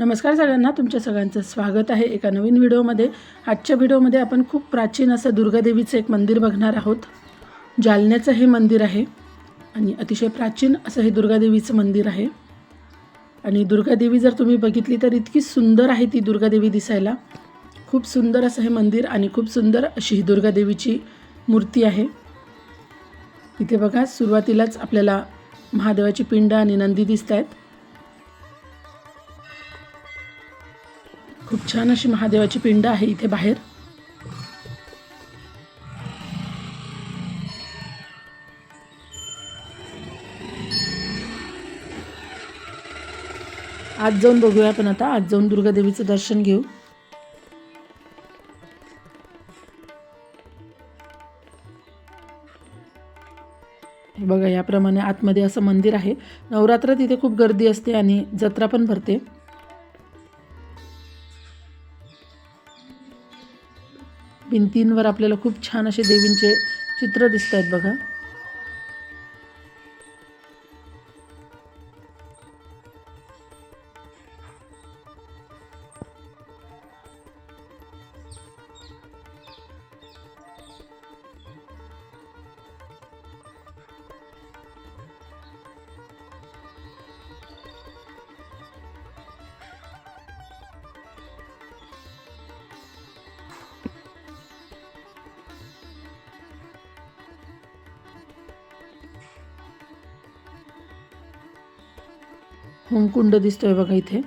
नमस्कार सगळ्यांना तुमच्या सगळ्यांचं स्वागत आहे एका नवीन व्हिडिओमध्ये. आजच्या व्हिडिओमध्ये आपण खूप प्राचीन असं दुर्गादेवीचं एक मंदिर बघणार आहोत. जालन्याचं हे मंदिर आहे आणि अतिशय प्राचीन असं हे दुर्गादेवीचं मंदिर आहे. आणि दुर्गादेवी जर तुम्ही बघितली तर इतकी सुंदर आहे ती दुर्गादेवी दिसायला. खूप सुंदर असं हे मंदिर आणि खूप सुंदर अशी ही दुर्गादेवीची मूर्ती आहे. इथे बघा सुरुवातीलाच आपल्याला महादेवाची पिंड आणि नंदी दिसत आहेत खूप छान अशी महादेवाची पिंड आहे इथे बाहेर. आज जाऊन बघूया आपण आता. आज जाऊन दुर्गादेवीचं दर्शन घेऊ. हे बघा याप्रमाणे आतमध्ये असं मंदिर आहे. नवरात्र तिथे खूप गर्दी असते आणि जत्रा पण भरते. भिंतींवर आपल्याला खूप छान असे देवींचे चित्र दिसत आहेत बघा. होमकुंड दिसतोय बघा इथे.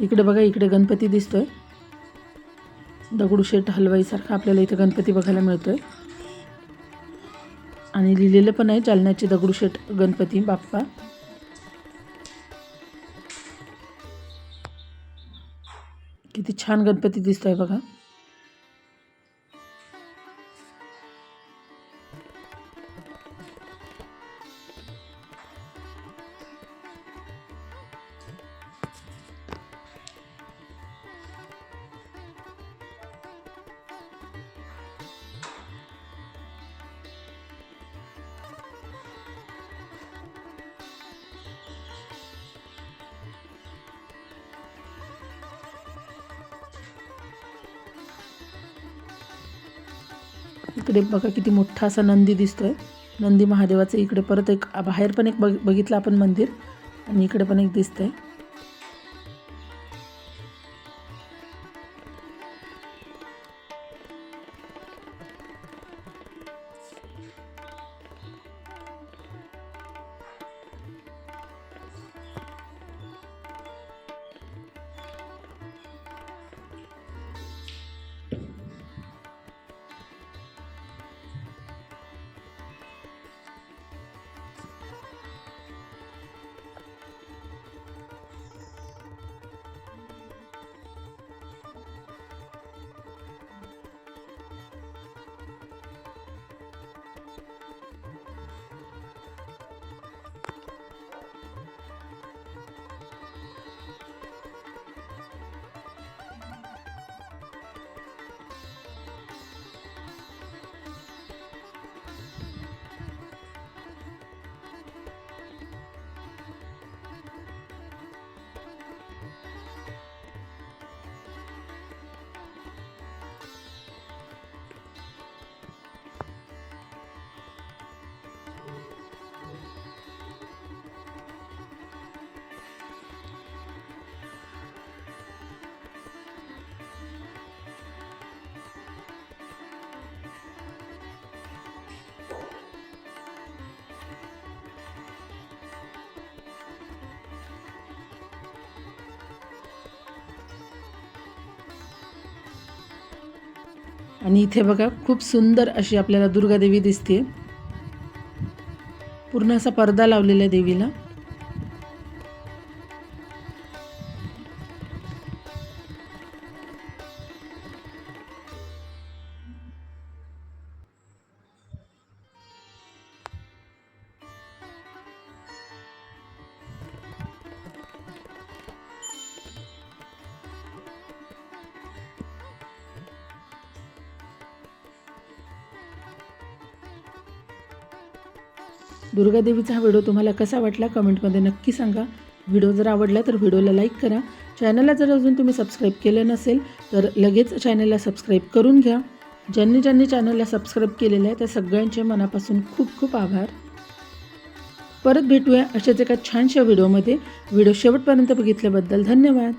इकडे बघा इकडे गणपती दिसतोय. दगडूशेठ हलवाईसारखा आपल्याला इथे गणपती बघायला मिळतोय. आणि लिहिलेलं पण आहे जालन्याचे दगडूशेठ गणपती बाप्पा. किती छान गणपती दिसतोय बघा. इकडे बघा किती मोठा असा नंदी दिसतोय. नंदी महादेवाचं इकडे परत एक बाहेर पण एक बघ बघितलं आपण मंदिर. आणि इकडे पण एक दिसतंय. आणि इथे बघा खूप सुंदर अशी आपल्याला दुर्गादेवी दिसते पूर्ण असा पडदा लावलेला आहे देवीला. दुर्गादेवीचा हा व्हिडिओ तुम्हाला कसा वाटला कमेंटमध्ये नक्की सांगा. व्हिडिओ जर आवडला तर व्हिडिओला लाईक करा. चॅनलला जर अजून तुम्ही सबस्क्राईब केलं नसेल तर लगेच चॅनलला सबस्क्राईब करून घ्या. ज्यांनी ज्यांनी चॅनलला सबस्क्राईब केलेलं आहे त्या सगळ्यांचे मनापासून खूप खूप आभार. परत भेटूया अशाच एका छानशा व्हिडिओमध्ये. व्हिडिओ शेवटपर्यंत बघितल्याबद्दल धन्यवाद.